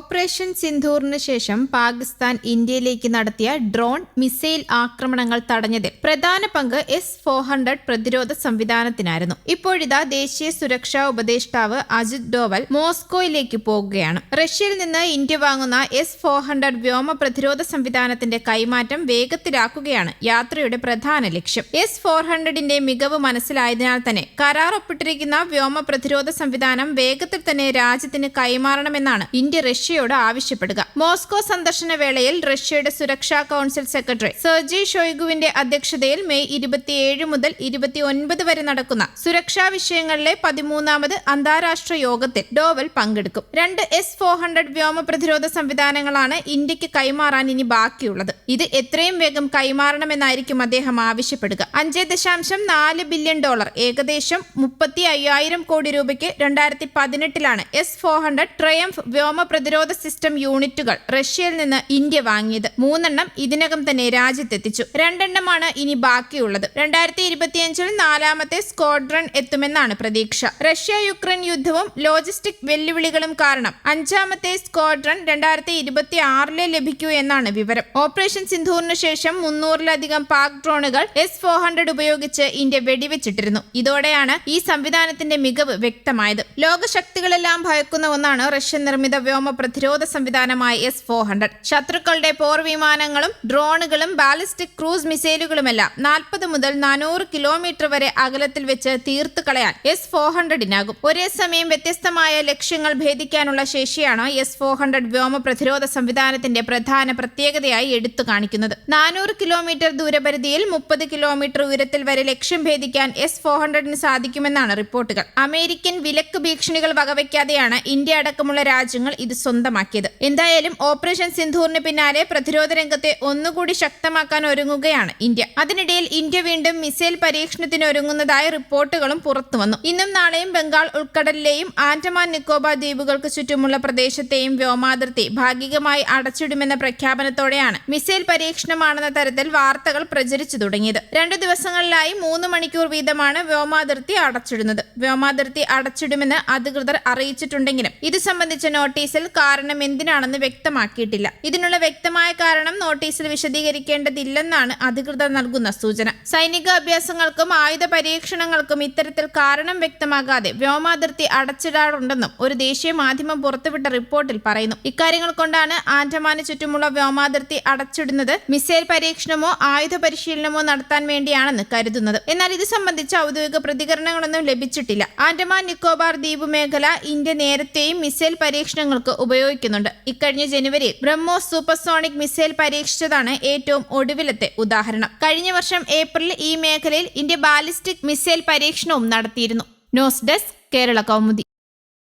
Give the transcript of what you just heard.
Operation സിന്ധൂറിന് ശേഷം പാകിസ്ഥാൻ ഇന്ത്യയിലേക്ക് നടത്തിയ ഡ്രോൺ മിസൈൽ ആക്രമണങ്ങൾ തടഞ്ഞതിൽ പ്രധാന പങ്ക് എസ് ഫോർ ഹൺഡ്രഡ് പ്രതിരോധ സംവിധാനത്തിനായിരുന്നു. ഇപ്പോഴിതാ ദേശീയ സുരക്ഷാ ഉപദേഷ്ടാവ് അജിത് ഡോവൽ മോസ്കോയിലേക്ക് പോകുകയാണ്. റഷ്യയിൽ നിന്ന് ഇന്ത്യ വാങ്ങുന്ന എസ് ഫോർ ഹൺഡ്രഡ് വ്യോമ പ്രതിരോധ സംവിധാനത്തിന്റെ കൈമാറ്റം വേഗത്തിലാക്കുകയാണ് യാത്രയുടെ പ്രധാന ലക്ഷ്യം. എസ് ഫോർ ഹൺഡ്രഡിന്റെ മികവ് മനസ്സിലായതിനാൽ തന്നെ കരാർ ഒപ്പിട്ടിരിക്കുന്ന വ്യോമ പ്രതിരോധ സംവിധാനം വേഗത്തിൽ തന്നെ രാജ്യത്തിന് കൈമാറണമെന്നാണ് ഇന്ത്യ റഷ്യയോട് ആവശ്യപ്പെടുക. മോസ്കോ സന്ദർശന വേളയിൽ റഷ്യയുടെ സുരക്ഷാ കൗൺസിൽ സെക്രട്ടറി സെർജി ഷോയ്ഗുവിന്റെ അധ്യക്ഷതയിൽ മെയ് ഇരുപത്തിയേഴ് മുതൽ ഇരുപത്തിയൊൻപത് വരെ നടക്കുന്ന സുരക്ഷാ വിഷയങ്ങളിലെ പതിമൂന്നാമത് അന്താരാഷ്ട്ര യോഗത്തിൽ ഡോവൽ പങ്കെടുക്കും. രണ്ട് എസ് ഫോർ ഹൺഡ്രഡ് വ്യോമ പ്രതിരോധ സംവിധാനങ്ങളാണ് ഇന്ത്യയ്ക്ക് കൈമാറാൻ ഇനി ബാക്കിയുള്ളത്. ഇത് എത്രയും വേഗം കൈമാറണമെന്നായിരിക്കും അദ്ദേഹം ആവശ്യപ്പെടുക. അഞ്ച് ദശാംശം നാല് ബില്യൺ ഡോളർ ഏകദേശം മുപ്പത്തി അയ്യായിരം കോടി രൂപയ്ക്ക് രണ്ടായിരത്തി പതിനെട്ടിലാണ് എസ് ഫോർ ഹൺഡ്രഡ് ട്രയംഫ് വ്യോമ പ്രതിരോധ സിസ്റ്റം യൂണിറ്റുകൾ റഷ്യയിൽ നിന്ന് ഇന്ത്യ വാങ്ങിയത്. മൂന്നെണ്ണം ഇതിനകം തന്നെ രാജ്യത്തെത്തിച്ചു. രണ്ടെണ്ണമാണ് ഇനി ബാക്കിയുള്ളത്. രണ്ടായിരത്തി ഇരുപത്തിയഞ്ചിൽ നാലാമത്തെ സ്ക്വാഡ്രൺ എത്തുമെന്നാണ് പ്രതീക്ഷ. റഷ്യ യുക്രൈൻ യുദ്ധവും ലോജിസ്റ്റിക് വെല്ലുവിളികളും കാരണം അഞ്ചാമത്തെ സ്ക്വാഡ്രൺ രണ്ടായിരത്തി ഇരുപത്തി ആറിലെ ലഭിക്കൂ എന്നാണ് വിവരം. ഓപ്പറേഷൻ സിന്ധൂറിന് ശേഷം മുന്നൂറിലധികം പാക് ഡ്രോണുകൾ എസ് ഫോർ ഹൺഡ്രഡ് ഉപയോഗിച്ച് ഇന്ത്യ വെടിവെച്ചിട്ടിരുന്നു. ഇതോടെയാണ് ഈ സംവിധാനത്തിന്റെ മികവ് വ്യക്തമായത്. ലോകശക്തികളെല്ലാം ഭയക്കുന്ന ഒന്നാണ് റഷ്യൻ നിർമ്മിത വ്യോമ പ്രതിരോധ സംവിധാനമായ എസ് ഫോർ ഹൺഡ്രഡ് ശത്രുക്കളുടെ പോർ വിമാനങ്ങളും ഡ്രോണുകളും ബാലിസ്റ്റിക് ക്രൂസ് മിസൈലുകളുമെല്ലാം നാൽപ്പത് മുതൽ നാനൂറ് കിലോമീറ്റർ വരെ അകലത്തിൽ വെച്ച് തീർത്തു കളയാൻ എസ് ഫോർ ഹൺഡ്രഡിനാകും ഒരേ സമയം വ്യത്യസ്തമായ ലക്ഷ്യങ്ങൾ ഭേദിക്കാനുള്ള ശേഷിയാണ് എസ് ഫോർ ഹൺഡ്രഡ് വ്യോമ പ്രതിരോധ സംവിധാനത്തിന്റെ പ്രധാന പ്രത്യേകതയായി എടുത്തു കാണിക്കുന്നത്. നാനൂറ് കിലോമീറ്റർ ദൂരപരിധിയിൽ മുപ്പത് കിലോമീറ്റർ ഉയരത്തിൽ വരെ ലക്ഷ്യം ഭേദിക്കാൻ എസ് ഫോർ ഹൺഡ്രഡിന് സാധിക്കുമെന്നാണ് റിപ്പോർട്ടുകൾ. അമേരിക്കൻ വിലക്ക് ഭീഷണികൾ വകവയ്ക്കാതെയാണ് ഇന്ത്യ അടക്കമുള്ള രാജ്യങ്ങൾ ഇത് സ്വന്തമാക്കിയത്. എന്തായാലും ഓപ്പറേഷൻ സിന്ധൂറിന് പിന്നാലെ പ്രതിരോധ രംഗത്തെ ഒന്നുകൂടി ശക്തമാക്കാൻ ഒരുങ്ങുകയാണ് ഇന്ത്യ. അതിനിടയിൽ ഇന്ത്യ വീണ്ടും മിസൈൽ പരീക്ഷണത്തിന് ഒരുങ്ങുന്നതായ റിപ്പോർട്ടുകളും പുറത്തുവന്നു ഇന്നും നാളെയും ബംഗാൾ ഉൾക്കടലിലെയും ആൻഡമാൻ നിക്കോബാർ ദ്വീപുകൾക്ക് ചുറ്റുമുള്ള പ്രദേശത്തെയും വ്യോമാതിർത്തി ഭാഗികമായി അടച്ചിടുമെന്ന പ്രഖ്യാപനത്തോടെയാണ് മിസൈൽ പരീക്ഷണമാണെന്ന തരത്തിൽ വാർത്തകൾ പ്രചരിച്ചു തുടങ്ങിയത്. രണ്ടു ദിവസങ്ങളിലായി മൂന്ന് മണിക്കൂർ വീതമാണ് വ്യോമാതിർത്തി അടച്ചിടുന്നത്. വ്യോമാതിർത്തി അടച്ചിടുമെന്ന് അധികൃതർ അറിയിച്ചിട്ടുണ്ടെങ്കിലും ഇത് സംബന്ധിച്ച നോട്ടീസിൽ കാരണം എന്തിനാണെന്ന് വ്യക്തമാക്കിയിട്ടില്ല. ഇതിനുള്ള വ്യക്തമായ കാരണം നോട്ടീസിൽ വിശദീകരിക്കേണ്ടതില്ലെന്നാണ് അധികൃതർ നൽകുന്ന സൂചന. സൈനിക അഭ്യാസങ്ങൾക്കും ആയുധ പരീക്ഷണങ്ങൾക്കും ഇത്തരത്തിൽ കാരണം വ്യക്തമാകാതെ വ്യോമാതിർത്തി അടച്ചിടാറുണ്ടെന്നും ഒരു ദേശീയ മാധ്യമം പുറത്തുവിട്ട റിപ്പോർട്ടിൽ പറയുന്നു. ഇക്കാര്യങ്ങൾ കൊണ്ടാണ് ആൻഡമാന് ചുറ്റുമുള്ള വ്യോമാതിർത്തി അടച്ചിടുന്നത് മിസൈൽ പരീക്ഷണമോ ആയുധ പരിശീലനമോ നടത്താൻ വേണ്ടിയാണെന്ന് കരുതുന്നത്. എന്നാൽ ഇത് സംബന്ധിച്ച് ഔദ്യോഗിക പ്രതികരണങ്ങളൊന്നും ലഭിച്ചിട്ടില്ല. ആൻഡമാൻ നിക്കോബാർ ദ്വീപ് മേഖല ഇന്ത്യ നേരത്തെയും മിസൈൽ പരീക്ഷണങ്ങൾക്ക് ഉപയോഗിക്കുന്നുണ്ട്. ഇക്കഴിഞ്ഞ ജനുവരിയിൽ ബ്രഹ്മോസ് സൂപ്പർസോണിക് മിസൈൽ പരീക്ഷിച്ചതാണ് ഏറ്റവും ഒടുവിലത്തെ ഉദാഹരണം. കഴിഞ്ഞ വർഷം ഏപ്രിലിൽ ഈ മേഖലയിൽ ഇന്ത്യ ബാലിസ്റ്റിക് മിസൈൽ പരീക്ഷണവും നടത്തിയിരുന്നു. News desk Kerala Kaumudi.